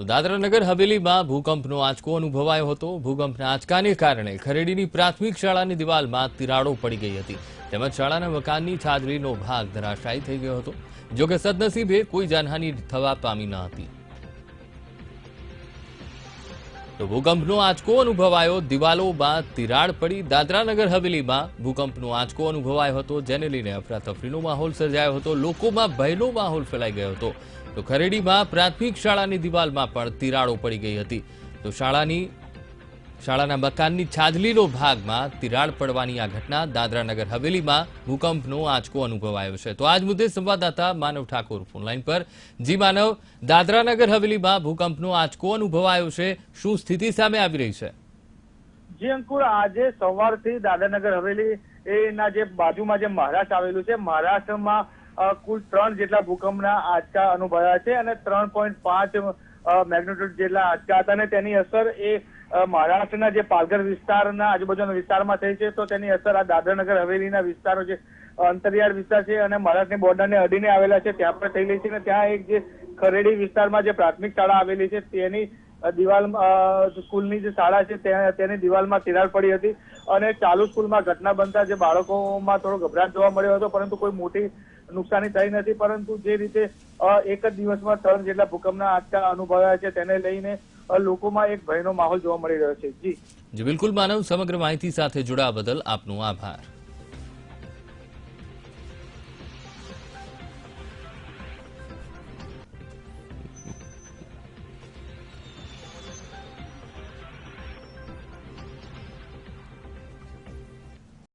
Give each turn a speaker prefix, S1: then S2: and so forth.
S1: તો દાદરાનગર હવેલીમાં ભૂકંપનો આંચકો અનુભવાયો હતો. ભૂકંપના આંચકાને કારણે ખરેડીની પ્રાથમિક શાળાની દિવાલમાં તિરાડો પડી ગઈ હતી. તેમજ શાળાના મકાનની છાજલીનો ભાગ ધરાશાયી થઈ ગયો હતો. જોકે સદનસીબે કોઈ જાનહાનિ થવા પામી ન હતી. તો ભૂકંપનો આંચકો અનુભવાયો દિવાલોમાં તિરાડ પડી. દાદરાનગર હવેલીમાં ભૂકંપનો આંચકો અનુભવાયો હતો, જેને લઈને અફરાતફરીનો માહોલ સર્જાયો હતો, લોકોમાં ભયનો માહોલ ફેલાઈ ગયો હતો. તો ખરેડીમાં પ્રાથમિક શાળાની દિવાલમાં પણ તિરાડો પડી ગઈ હતી. તો શાળાની શાળાના મકાનની છાજલીનો ભાગમાં તિરાડ પડવાની આ ઘટના દાદરાનગર હવેલીમાં ભૂકંપનો આંચકો અનુભવાયો છે. તો આજ મુદ્દે સંવાદદાતા માનવ ઠાકોર ફોનલાઈન પર. જી માનવ, દાદરાનગર હવેલીમાં ભૂકંપનો આંચકો અનુભવાયો છે. શું સ્થિતિ સામે આવી રહી છે?
S2: જી અંકુર, આજે સવારથી દાદરાનગર હવેલી એના જે બાજુમાં જે મહારાષ્ટ્ર આવેલું છે, મહારાષ્ટ્રમાં કુલ ત્રણ જેટલા ભૂકંપના આંચકા અનુભવાયા છે અને ત્રણ પોઈન્ટ પાંચ મેગ્નેટ્યુડ જેટલા આંચકા હતા અને તેની અસર એ મહારાષ્ટ્રના જે પાલઘર વિસ્તારના આજુબાજુના વિસ્તારમાં થઈ છે, તો તેની અસર આ દાદરાનગર હવેલીના વિસ્તારો જે અંતરિયાળ વિસ્તાર છે અને મહારાષ્ટ્રની બોર્ડરને અડીને આવેલા છે, ત્યાં પણ થયેલી છે અને ત્યાં એક જે ખરેડી વિસ્તારમાં જે પ્રાથમિક શાળા આવેલી છે, તેની દિવાલ સ્કૂલની જે શાળા છે તેની દિવાલમાં તિરાડ પડી હતી. અને ચાલુ સ્કૂલમાં ઘટના બનતા જે બાળકોમાં થોડો ગભરાટ જોવા મળ્યો હતો, પરંતુ કોઈ મોટી નુકસાની થઈ નથી. પરંતુ જે રીતે એક જ દિવસમાં ત્રણ જેટલા ભૂકંપના આંચકા અનુભવ્યા છે, તેને લઈને લોકોમાં એક ભયનો માહોલ જોવા મળી રહ્યો છે. જી.
S1: જી, બિલકુલ, માનવ સમગ્ર માહિતી સાથે જોડાવા બદલ આપનો આભાર.